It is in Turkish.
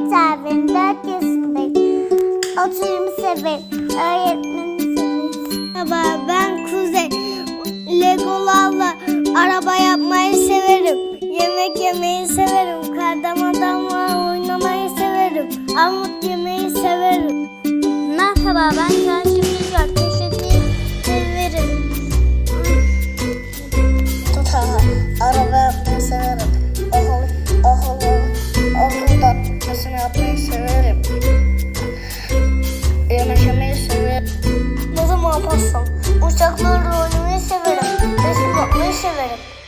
Yeter dört yaşındayım. Oturumu severim. Öğretmenimi severim. Merhaba ben Kuzey. Legolarla araba yapmayı severim. Yemek yemeyi severim. Kardan adamla oynamayı severim. Armut yemeyi severim. Merhaba ben severim.